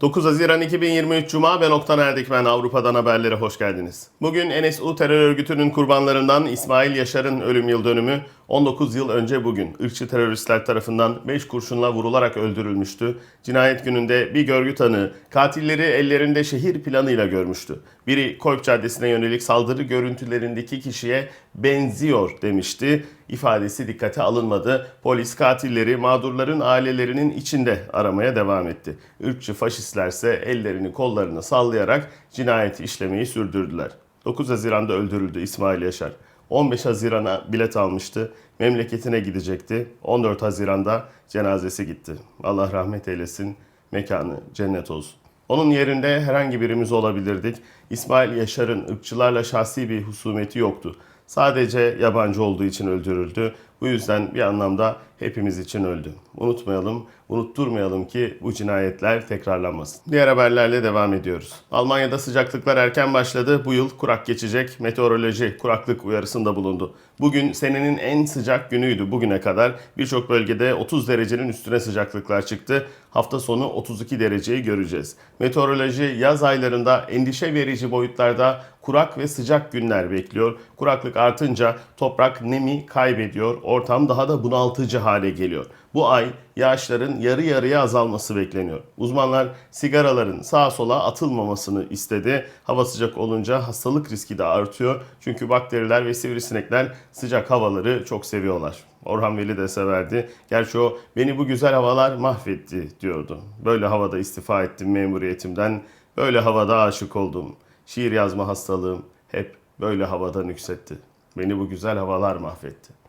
9 Haziran 2023 Cuma ben Oktan Erdikmen Avrupa'dan haberlere hoş geldiniz. Bugün NSU terör örgütünün kurbanlarından İsmail Yaşar'ın ölüm yıl dönümü 19 yıl önce bugün ırkçı teröristler tarafından 5 kurşunla vurularak öldürülmüştü. Cinayet gününde bir görgü tanığı katilleri ellerinde şehir planıyla görmüştü. Biri Kolp Caddesi'ne yönelik saldırı görüntülerindeki kişiye benziyor demişti. İfadesi dikkate alınmadı. Polis katilleri mağdurların ailelerinin içinde aramaya devam etti. Irkçı faşistlerse ellerini kollarını sallayarak cinayeti işlemeyi sürdürdüler. 9 Haziran'da öldürüldü İsmail Yaşar. 15 Haziran'a bilet almıştı. Memleketine gidecekti. 14 Haziran'da cenazesi gitti. Allah rahmet eylesin. Mekanı cennet olsun. Onun yerinde herhangi birimiz olabilirdik. İsmail Yaşar'ın ırkçılarla şahsi bir husumeti yoktu. Sadece yabancı olduğu için öldürüldü. Bu yüzden bir anlamda hepimiz için öldü. Unutmayalım, unutturmayalım ki bu cinayetler tekrarlanmasın. Diğer haberlerle devam ediyoruz. Almanya'da sıcaklıklar erken başladı. Bu yıl kurak geçecek. Meteoroloji kuraklık uyarısında bulundu. Bugün senenin en sıcak günüydü bugüne kadar. Birçok bölgede 30 derecenin üstüne sıcaklıklar çıktı. Hafta sonu 32 dereceyi göreceğiz. Meteoroloji yaz aylarında endişe verici boyutlarda kurak ve sıcak günler bekliyor. Kuraklık artınca toprak nemi kaybediyor. Ortam daha da bunaltıcı hale geliyor. Bu ay yağışların yarı yarıya azalması bekleniyor. Uzmanlar sigaraların sağa sola atılmamasını istedi. Hava sıcak olunca hastalık riski de artıyor. Çünkü bakteriler ve sivrisinekler sıcak havaları çok seviyorlar. Orhan Veli de severdi. Gerçi o beni bu güzel havalar mahvetti diyordu. Böyle havada istifa ettim memuriyetimden. Böyle havada aşık oldum. Şiir yazma hastalığım hep böyle havada nüksetti. Beni bu güzel havalar mahvetti.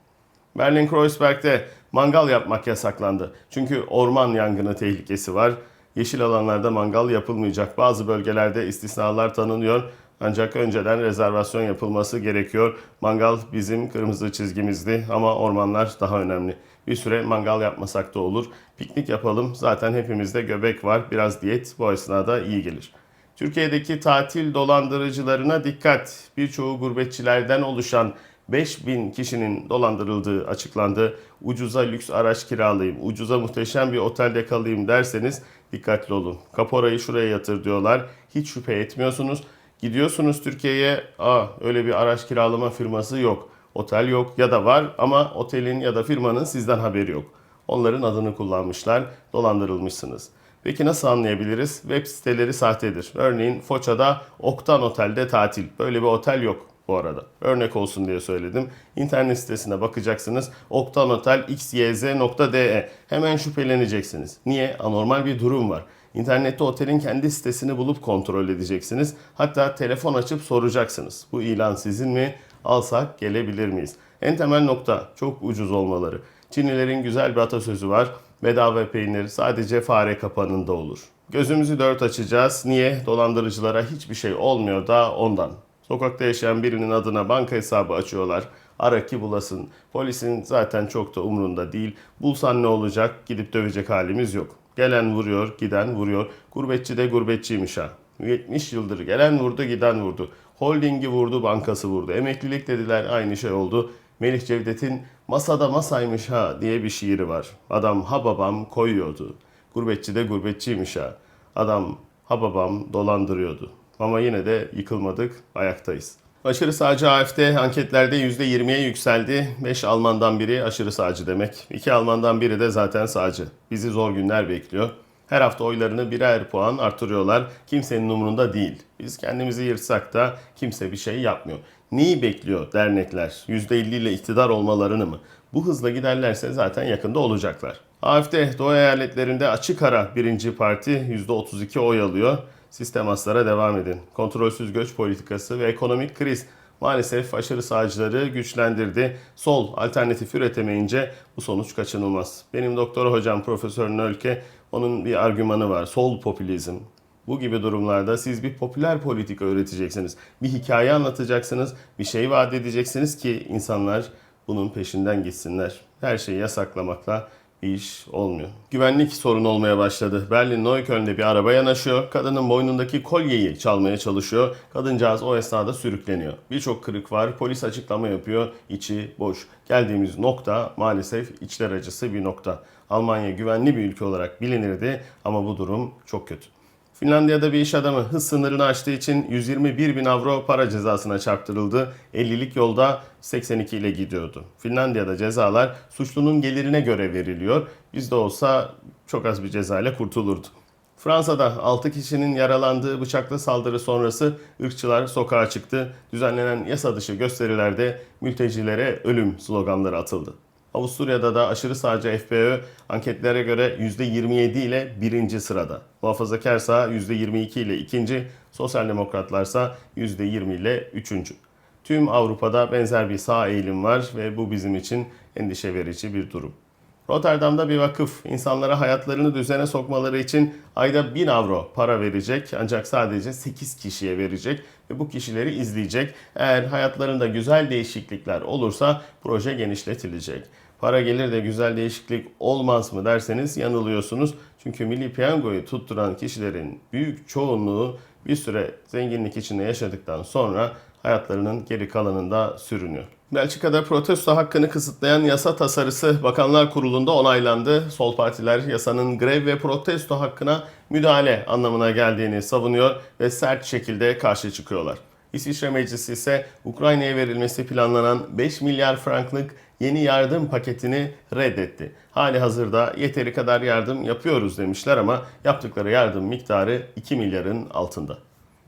Berlin Kreuzberg'de mangal yapmak yasaklandı. Çünkü orman yangını tehlikesi var. Yeşil alanlarda mangal yapılmayacak. Bazı bölgelerde istisnalar tanınıyor. Ancak önceden rezervasyon yapılması gerekiyor. Mangal bizim kırmızı çizgimizdi ama ormanlar daha önemli. Bir süre mangal yapmasak da olur. Piknik yapalım. Zaten hepimizde göbek var. Biraz diyet bu esnada iyi gelir. Türkiye'deki tatil dolandırıcılarına dikkat. Birçoğu gurbetçilerden oluşan 5000 kişinin dolandırıldığı açıklandı. Ucuza lüks araç kiralayayım, ucuza muhteşem bir otelde kalayım derseniz dikkatli olun. Kaporayı şuraya yatır diyorlar. Hiç şüphe etmiyorsunuz. Gidiyorsunuz Türkiye'ye, aa öyle bir araç kiralama firması yok. Otel yok ya da var ama otelin ya da firmanın sizden haberi yok. Onların adını kullanmışlar, dolandırılmışsınız. Peki nasıl anlayabiliriz? Web siteleri sahtedir. Örneğin Foça'da Oktan Otel'de tatil. Böyle bir otel yok bu arada. Örnek olsun diye söyledim. İnternet sitesine bakacaksınız. Oktan Otel xyz.de. Hemen şüpheleneceksiniz. Niye? Anormal bir durum var. İnternette otelin kendi sitesini bulup kontrol edeceksiniz. Hatta telefon açıp soracaksınız. Bu ilan sizin mi? Alsak gelebilir miyiz? En temel nokta çok ucuz olmaları. Çinlilerin güzel bir atasözü var. Bedava peynir sadece fare kapanında olur. Gözümüzü dört açacağız. Niye? Dolandırıcılara hiçbir şey olmuyor da ondan. Sokakta yaşayan birinin adına banka hesabı açıyorlar. Ara ki bulasın. Polisin zaten çok da umrunda değil. Bulsan ne olacak? Gidip dövecek halimiz yok. Gelen vuruyor, giden vuruyor. Gurbetçi de gurbetçiymiş ha. 70 yıldır gelen vurdu, giden vurdu. Holdingi vurdu, bankası vurdu. Emeklilik dediler, aynı şey oldu. Melih Cevdet'in masada masaymış ha diye bir şiiri var. Adam ha babam koyuyordu. Gurbetçi de gurbetçiymiş ha. Adam ha babam dolandırıyordu. Ama yine de yıkılmadık, ayaktayız. Aşırı sağcı AFD anketlerde %20'ye yükseldi. 5 Almandan biri aşırı sağcı demek. 2 Almandan biri de zaten sağcı. Bizi zor günler bekliyor. Her hafta oylarını birer puan artırıyorlar. Kimsenin umurunda değil. Biz kendimizi yırtsak da kimse bir şey yapmıyor. Neyi bekliyor dernekler? %50 ile iktidar olmalarını mı? Bu hızla giderlerse zaten yakında olacaklar. AFD Doğu eyaletlerinde açık ara birinci parti %32 oy alıyor. Sistem aslara devam edin. Kontrolsüz göç politikası ve ekonomik kriz maalesef aşırı sağcıları güçlendirdi. Sol alternatif üretemeyince bu sonuç kaçınılmaz. Benim doktor hocam Profesör Nölke onun bir argümanı var. Sol popülizm. Bu gibi durumlarda siz bir popüler politika öğreteceksiniz. Bir hikaye anlatacaksınız, bir şey vaat edeceksiniz ki insanlar bunun peşinden gitsinler. Her şeyi yasaklamakla iş olmuyor. Güvenlik sorunu olmaya başladı. Berlin Neukölln'de bir araba yanaşıyor. Kadının boynundaki kolyeyi çalmaya çalışıyor. Kadıncağız o esnada sürükleniyor. Birçok kırık var. Polis açıklama yapıyor. İçi boş. Geldiğimiz nokta maalesef içler acısı bir nokta. Almanya güvenli bir ülke olarak bilinirdi ama bu durum çok kötü. Finlandiya'da bir iş adamı hız sınırını aştığı için 121 bin avro para cezasına çarptırıldı. 50'lik yolda 82 ile gidiyordu. Finlandiya'da cezalar suçlunun gelirine göre veriliyor. Bizde olsa çok az bir ceza ile kurtulurdu. Fransa'da 6 kişinin yaralandığı bıçaklı saldırı sonrası ırkçılar sokağa çıktı. Düzenlenen yasa dışı gösterilerde mültecilere ölüm sloganları atıldı. Avusturya'da da aşırı sağcı FPÖ anketlere göre %27 ile birinci sırada. Muhafazakarsa %22 ile ikinci, sosyal demokratlarsa %20 ile üçüncü. Tüm Avrupa'da benzer bir sağ eğilim var ve bu bizim için endişe verici bir durum. Rotterdam'da bir vakıf insanlara hayatlarını düzene sokmaları için ayda 1000 avro para verecek ancak sadece 8 kişiye verecek ve bu kişileri izleyecek. Eğer hayatlarında güzel değişiklikler olursa proje genişletilecek. Para gelir de güzel değişiklik olmaz mı derseniz yanılıyorsunuz. Çünkü milli piyangoyu tutturan kişilerin büyük çoğunluğu bir süre zenginlik içinde yaşadıktan sonra hayatlarının geri kalanında sürünüyor. Belçika'da protesto hakkını kısıtlayan yasa tasarısı Bakanlar Kurulu'nda onaylandı. Sol partiler yasanın grev ve protesto hakkına müdahale anlamına geldiğini savunuyor ve sert şekilde karşı çıkıyorlar. İsviçre Meclisi ise Ukrayna'ya verilmesi planlanan 5 milyar franklık yeni yardım paketini reddetti. Hali hazırda yeteri kadar yardım yapıyoruz demişler ama yaptıkları yardım miktarı 2 milyarın altında.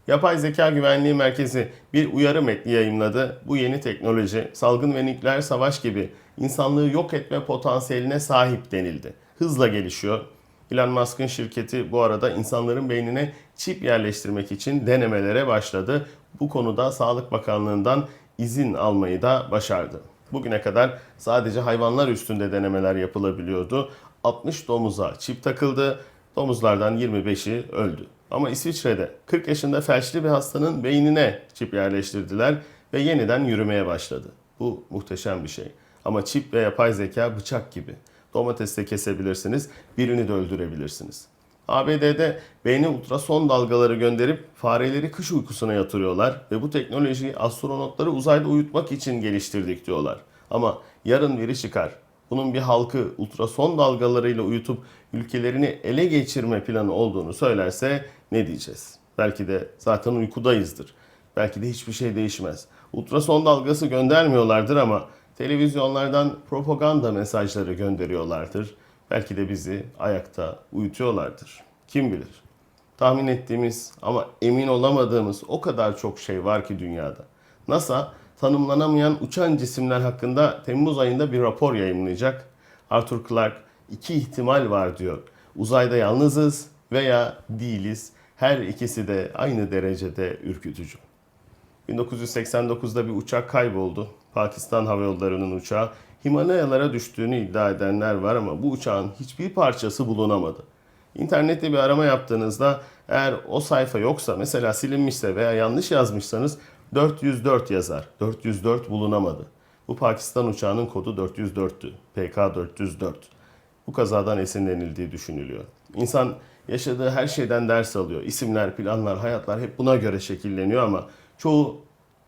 Yapay Zeka Güvenliği Merkezi bir uyarı metni yayımladı. Bu yeni teknoloji salgın ve nükleer savaş gibi insanlığı yok etme potansiyeline sahip denildi. Hızla gelişiyor. Elon Musk'ın şirketi bu arada insanların beynine çip yerleştirmek için denemelere başladı. Bu konuda Sağlık Bakanlığı'ndan izin almayı da başardı. Bugüne kadar sadece hayvanlar üstünde denemeler yapılabiliyordu. 60 domuza çip takıldı. Domuzlardan 25'i öldü. Ama İsviçre'de 40 yaşında felçli bir hastanın beynine çip yerleştirdiler ve yeniden yürümeye başladı. Bu muhteşem bir şey. Ama çip ve yapay zeka bıçak gibi. Domates de kesebilirsiniz, birini de öldürebilirsiniz. ABD'de beyne ultrason dalgaları gönderip fareleri kış uykusuna yatırıyorlar ve bu teknolojiyi astronotları uzayda uyutmak için geliştirdik diyorlar. Ama yarın biri çıkar. Bunun bir halkı ultrason dalgalarıyla uyutup ülkelerini ele geçirme planı olduğunu söylerse ne diyeceğiz? Belki de zaten uykudayızdır. Belki de hiçbir şey değişmez. Ultrason dalgası göndermiyorlardır ama televizyonlardan propaganda mesajları gönderiyorlardır. Belki de bizi ayakta uyutuyorlardır. Kim bilir? Tahmin ettiğimiz ama emin olamadığımız o kadar çok şey var ki dünyada. NASA tanımlanamayan uçan cisimler hakkında Temmuz ayında bir rapor yayınlayacak. Arthur Clarke iki ihtimal var diyor. Uzayda yalnızız veya değiliz. Her ikisi de aynı derecede ürkütücü. 1989'da bir uçak kayboldu. Pakistan Hava Yolları'nın uçağı Himalayalara düştüğünü iddia edenler var ama bu uçağın hiçbir parçası bulunamadı. İnternette bir arama yaptığınızda eğer o sayfa yoksa mesela silinmişse veya yanlış yazmışsanız 404 yazar. 404 bulunamadı. Bu Pakistan uçağının kodu 404'tü. PK 404. Bu kazadan esinlenildiği düşünülüyor. İnsan yaşadığı her şeyden ders alıyor. İsimler, planlar, hayatlar hep buna göre şekilleniyor ama çoğu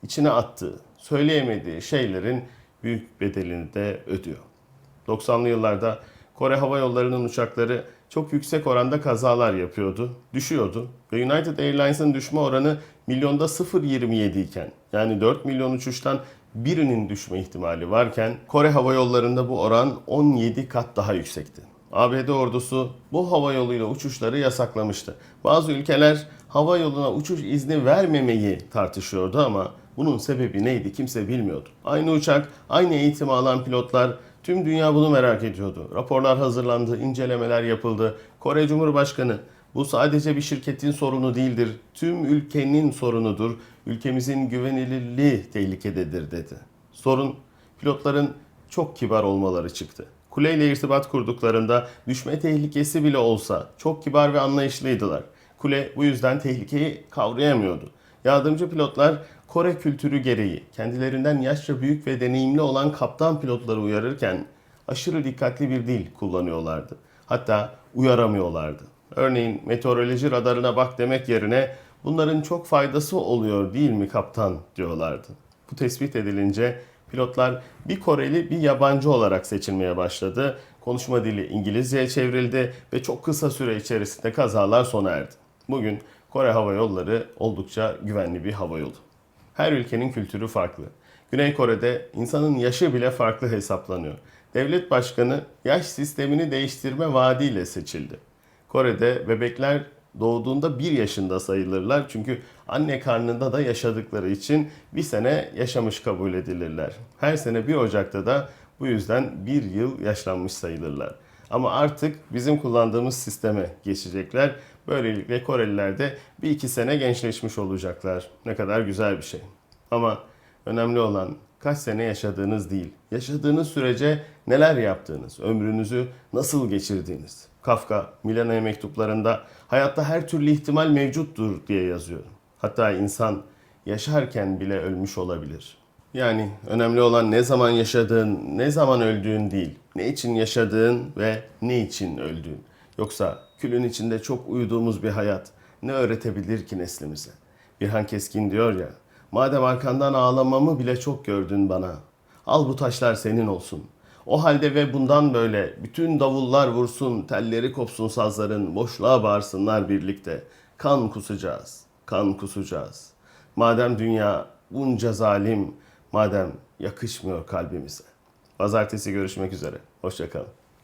içine attığı, söyleyemediği şeylerin büyük bedelini de ödüyor. 90'lı yıllarda Kore Hava Yolları'nın uçakları çok yüksek oranda kazalar yapıyordu, düşüyordu. Ve United Airlines'ın düşme oranı milyonda 0.27 iken yani 4 milyon uçuştan birinin düşme ihtimali varken Kore Hava Yolları'nda bu oran 17 kat daha yüksekti. ABD ordusu bu hava yoluyla uçuşları yasaklamıştı. Bazı ülkeler hava yoluna uçuş izni vermemeyi tartışıyordu ama bunun sebebi neydi kimse bilmiyordu. Aynı uçak, aynı eğitimi alan pilotlar tüm dünya bunu merak ediyordu. Raporlar hazırlandı, incelemeler yapıldı. Kore Cumhurbaşkanı bu sadece bir şirketin sorunu değildir. Tüm ülkenin sorunudur. Ülkemizin güvenilirliği tehlikededir dedi. Sorun pilotların çok kibar olmaları çıktı. Kuleyle irtibat kurduklarında düşme tehlikesi bile olsa çok kibar ve anlayışlıydılar. Kule bu yüzden tehlikeyi kavrayamıyordu. Yardımcı pilotlar Kore kültürü gereği kendilerinden yaşça büyük ve deneyimli olan kaptan pilotları uyarırken aşırı dikkatli bir dil kullanıyorlardı. Hatta uyaramıyorlardı. Örneğin meteoroloji radarına bak demek yerine bunların çok faydası oluyor değil mi kaptan diyorlardı. Bu tespit edilince pilotlar bir Koreli bir yabancı olarak seçilmeye başladı. Konuşma dili İngilizceye çevrildi ve çok kısa süre içerisinde kazalar sona erdi. Bugün Kore Hava Yolları oldukça güvenli bir hava yolu. Her ülkenin kültürü farklı. Güney Kore'de insanın yaşı bile farklı hesaplanıyor. Devlet başkanı yaş sistemini değiştirme vaadiyle seçildi. Kore'de bebekler doğduğunda bir yaşında sayılırlar çünkü anne karnında da yaşadıkları için bir sene yaşamış kabul edilirler. Her sene 1 Ocak'ta da bu yüzden bir yıl yaşlanmış sayılırlar. Ama artık bizim kullandığımız sisteme geçecekler. Böylelikle Koreliler de bir iki sene gençleşmiş olacaklar. Ne kadar güzel bir şey. Ama önemli olan kaç sene yaşadığınız değil. Yaşadığınız sürece neler yaptığınız, ömrünüzü nasıl geçirdiğiniz. Kafka Milano'ya mektuplarında hayatta her türlü ihtimal mevcuttur diye yazıyor. Hatta insan yaşarken bile ölmüş olabilir. Yani önemli olan ne zaman yaşadığın, ne zaman öldüğün değil. Ne için yaşadığın ve ne için öldüğün. Yoksa külün içinde çok uyuduğumuz bir hayat ne öğretebilir ki neslimize? Birhan Keskin diyor ya, madem arkandan ağlamamı bile çok gördün bana. Al bu taşlar senin olsun. O halde ve bundan böyle bütün davullar vursun, telleri kopsun sazların, boşluğa bağırsınlar birlikte. Kan kusacağız, kan kusacağız. Madem dünya bunca zalim, madem yakışmıyor kalbimize. Pazartesi görüşmek üzere. Hoşçakalın.